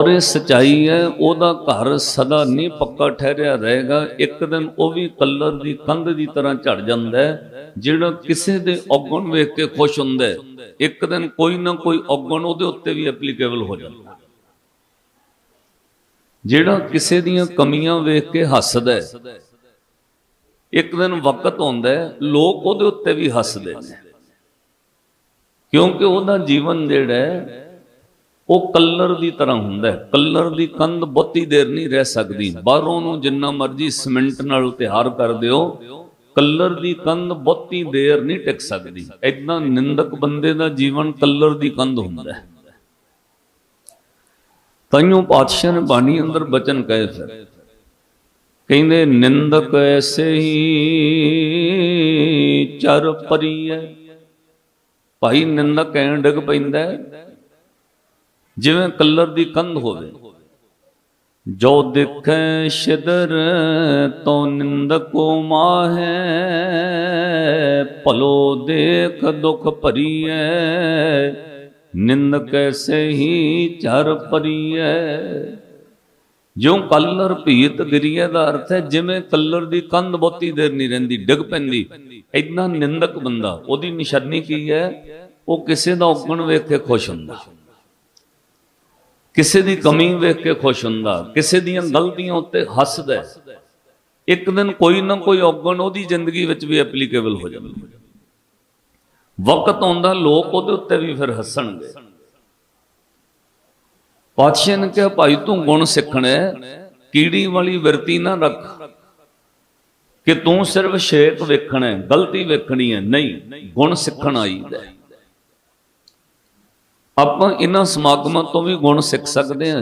ਔਰ ਇਹ ਸਚਾਈ ਹੈ, ਉਹਦਾ ਘਰ ਸਦਾ ਨਹੀਂ ਪੱਕਾ ਠਹਿਰਿਆ ਰਹੇਗਾ। ਇੱਕ ਦਿਨ ਉਹ ਵੀ ਕਲਰ ਦੀ ਕੰਧ ਦੀ ਤਰ੍ਹਾਂ ਝੜ ਜਾਂਦਾ ਹੈ, ਜਿਹੜਾ ਕਿਸੇ ਦੇ ਔਗਣ ਵੇਖ ਕੇ ਖੁਸ਼ ਹੁੰਦਾ ਹੈ। ਇੱਕ ਦਿਨ ਕੋਈ ਨਾ ਕੋਈ ਔਗਣ ਉਹਦੇ ਉੱਤੇ ਵੀ ਐਪਲੀਕੇਬਲ ਹੋ ਜਾਂਦਾ ਜਿਹੜਾ ਕਿਸੇ ਦੀਆਂ ਕਮੀਆਂ ਵੇਖ ਕੇ ਹੱਸਦਾ ਹੈ, ਇੱਕ ਦਿਨ ਵਕਤ ਆਉਂਦਾ ਹੈ, ਲੋਕ ਉਹਦੇ ਉੱਤੇ ਵੀ ਹੱਸਦੇ ਨੇ। ਕਿਉਂਕਿ ਉਹਦਾ ਜੀਵਨ ਜਿਹੜਾ ਹੈ ਉਹ ਕਲਰ ਦੀ ਤਰ੍ਹਾਂ ਹੁੰਦਾ ਹੈ। ਕਲਰ ਦੀ ਕੰਧ ਬਹੁਤੀ ਦੇਰ ਨਹੀਂ ਰਹਿ ਸਕਦੀ। ਬਾਹਰੋਂ ਨੂੰ ਜਿੰਨਾ ਮਰਜ਼ੀ ਸਿਮੈਂਟ ਨਾਲ ਤਿਆਰ ਕਰ ਦਿਓ, ਕਲਰ ਦੀ ਕੰਧ ਬਹੁਤੀ ਦੇਰ ਨਹੀਂ ਟਿਕ ਸਕਦੀ। ਇਦਾਂ ਨਿੰਦਕ ਬੰਦੇ ਦਾ ਜੀਵਨ ਕਲਰ ਦੀ ਕੰਧ ਹੁੰਦਾ ਹੈ। ਤਾਈਓ ਪਾਤਸ਼ਾਹ ਨੇ ਬਾਣੀ ਅੰਦਰ ਬਚਨ ਕਹੇ ਫਿਰ ਕਹਿੰਦੇ, ਨਿੰਦਕ ਐਸੇ ਹੀ ਚਰ ਪਰੀਐ ਭਾਈ, ਨਿੰਦਕ ਐਂ ਡਿੱਗ ਪੈਂਦਾ ਜਿਵੇਂ ਕਲਰ ਦੀ ਕੰਧ ਹੋਵੇ। ਜੋ ਦੇਖੈ ਸ਼ਿਦਰ, ਤੋ ਨਿੰਦਕੋ ਮਾਹੈ, ਭਲੋ ਦੇਖ ਦੁਖ ਭਰੀਐ, ਨਿੰਦਕ ਐਸੇ ਹੀ ਚਰ ਪਰੀਐ ਜਿਉਂ ਕਲਰ ਭੀਤ ਗਿਰੀਏ ਦਾ ਅਰਥ ਹੈ, ਜਿਵੇਂ ਕਲਰ ਦੀ ਕੰਧ ਬਹੁਤੀ ਦੇਰ ਨਹੀਂ ਰਹਿੰਦੀ, ਡਿੱਗ ਪੈਂਦੀ। ਇਦਾਂ ਨਿੰਦਕ ਬੰਦਾ, ਉਹਦੀ ਨਿਸ਼ਾਨੀ ਕੀ ਹੈ? ਉਹ ਕਿਸੇ ਦਾ ਔਗਣ ਵੇਖ ਕੇ ਖੁਸ਼ ਹੁੰਦਾ। ਕਿਸੇ ਦੀ ਕਮੀ ਵੇਖ ਕੇ ਖੁਸ਼ ਹੁੰਦਾ, ਕਿਸੇ ਦੀਆਂ ਗਲਤੀਆਂ ਉੱਤੇ ਹੱਸਦਾ ਇੱਕ ਦਿਨ ਕੋਈ ਨਾ ਕੋਈ ਔਗਣ ਉਹਦੀ ਜ਼ਿੰਦਗੀ ਵਿੱਚ ਵੀ ਐਪਲੀਕੇਬਲ ਹੋ ਜਾਂਦਾ ਵਕਤ ਆਉਂਦਾ, ਲੋਕ ਉਹਦੇ ਉੱਤੇ ਵੀ ਫਿਰ ਹੱਸਣਗੇ। ਪਾਤਸ਼ਾਹ ਨੇ ਕਿਹਾ, ਭਾਈ, ਤੂੰ ਗੁਣ ਸਿੱਖਣਾ ਕੀੜੀ ਵਾਲੀ ਵਰਤੀ ਨਾ ਰੱਖ ਕਿ ਤੂੰ ਸਿਰਫ ਸ਼ੇਕ ਵੇਖਣਾ ਗਲਤੀ ਵੇਖਣੀ ਹੈ। ਨਹੀਂ, ਗੁਣ ਸਿੱਖਣ ਆਈਦਾ ਹੈ। ਆਪਾਂ ਇਹਨਾਂ ਸਮਾਗਮਾਂ ਤੋਂ ਵੀ ਗੁਣ ਸਿੱਖ ਸਕਦੇ ਹਾਂ।